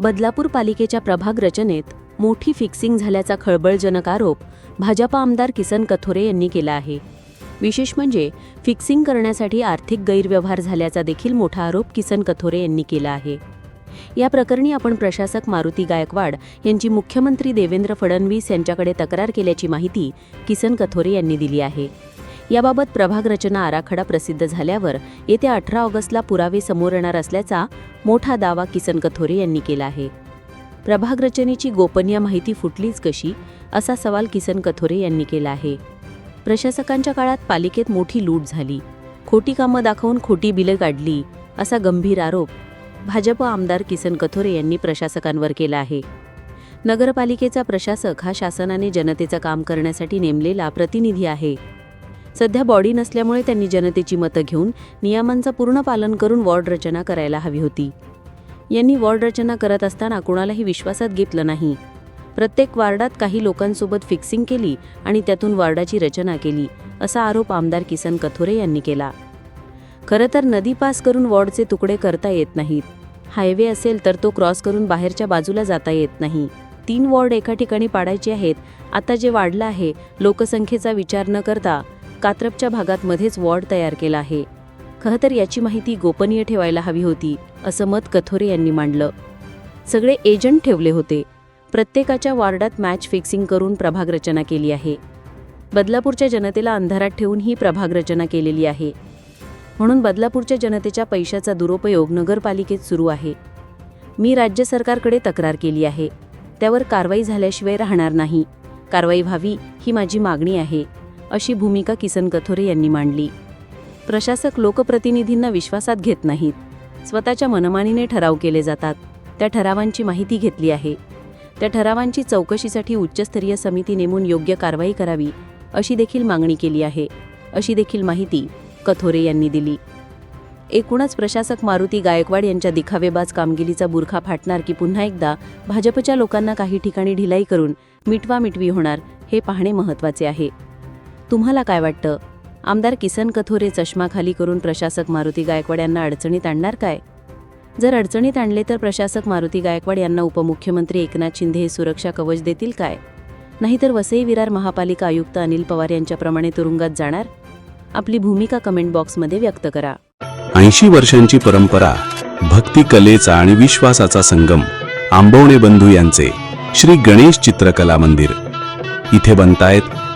बदलापूर पालिकेच्या प्रभाग रचनेत मोठी फिक्सिंग झाल्याचा खळबळजनक आरोप भाजपा आमदार किसन कथोरे यांनी केला आहे. विशेष म्हणजे फिक्सिंग करण्यासाठी आर्थिक गैरव्यवहार झाल्याचा देखील मोठा आरोप किसन कथोरे यांनी केला आहे. या प्रकरणी आपण प्रशासक मारुती गायकवाड यांची मुख्यमंत्री देवेंद्र फडणवीस यांच्याकडे तक्रार केल्याची माहिती किसन कथोरे यांनी दिली आहे. याबाबत प्रभाग रचना आराखडा प्रसिद्ध झाल्यावर येत्या अठरा ऑगस्टला पुरावे समोर येणार असल्याचा मोठा दावा किसन कथोरे यांनी केला आहे. प्रभाग रचनेची गोपनीय माहिती फुटलीच कशी असा सवाल किसन कथोरे यांनी केला आहे. प्रशासकांच्या काळात पालिकेत मोठी लूट झाली. खोटी कामं दाखवून खोटी बिलं काढली असा गंभीर आरोप भाजप आमदार किसन कथोरे यांनी प्रशासकांवर केला आहे. नगरपालिकेचा प्रशासक हा शासनाने जनतेचं काम करण्यासाठी नेमलेला प्रतिनिधी आहे. सध्या बॉडी नसल्यामुळे त्यांनी जनतेची मतं घेऊन नियमांचं पूर्ण पालन करून वॉर्ड रचना करायला हवी होती. यांनी वॉर्ड रचना करत असताना कुणालाही विश्वासात घेतलं नाही. प्रत्येक वार्डात काही लोकांसोबत फिक्सिंग केली आणि त्यातून वार्डाची रचना केली असा आरोप आमदार किसन कथोरे यांनी केला. खरं तर नदी पास करून वॉर्डचे तुकडे करता येत नाहीत. हायवे असेल तर तो क्रॉस करून बाहेरच्या बाजूला जाता येत नाही. तीन वॉर्ड एका ठिकाणी पाडायचे आहेत. आता जे वाढलं आहे लोकसंख्येचा विचार न करता कात्रपच्या भागात मध्येच वॉर्ड तयार केला आहे. खरं तर याची माहिती गोपनीय ठेवायला हवी होती असं मत कथोरे यांनी मांडलं. सगळे एजंट ठेवले होते. प्रत्येकाच्या वॉर्डात मॅच फिक्सिंग करून प्रभाग रचना केली आहे. बदलापूरच्या जनतेला अंधारात ठेवून ही प्रभाग रचना केलेली आहे. म्हणून बदलापूरच्या जनतेच्या पैशाचा दुरुपयोग नगरपालिकेत सुरू आहे. मी राज्य सरकारकडे तक्रार केली आहे. त्यावर कारवाई झाल्याशिवाय राहणार नाही. कारवाई व्हावी ही माझी मागणी आहे. अशी भूमिका किसन कथोरे यांनी मांडली. प्रशासक लोकप्रतिनिधींना विश्वासात घेत नाहीत. स्वतःच्या मनमानीने ठराव केले जातात. त्या ठरावांची माहिती घेतली आहे. त्या ठरावांची चौकशीसाठी उच्चस्तरीय समिती नेमून योग्य कारवाई करावी अशी देखील मागणी केली आहे अशी देखील माहिती कथोरे यांनी दिली. एकूणच प्रशासक मारुती गायकवाड यांच्या दिखावेबाज कामगिरीचा बुरखा फाटणार की पुन्हा एकदा भाजपच्या लोकांना काही ठिकाणी ढिलाई करून मिटवा मिटवी होणार हे पाहणे महत्त्वाचे आहे. तुम्हाला काय वाटतं? आमदार किसन कथोरे चष्मा खाली करून प्रशासक मारुती गायकवाड यांना अडचणीत आणणार काय? जर अडचणीत आणले तर प्रशासक मारुती गायकवाड यांना उपमुख्यमंत्री एकनाथ शिंदे हे सुरक्षा कवच देतील काय? नाहीतर वसई विरार महापालिका आयुक्त अनिल पवार यांच्याप्रमाणे तुरुंगात जाणार? आपली भूमिका कमेंट बॉक्समध्ये व्यक्त करा. ऐंशी वर्षांची परंपरा भक्ती कलेचा आणि विश्वासाचा संगम आंबवणे बंधू यांचे श्री गणेश चित्रकला मंदिर. इथे बनतायत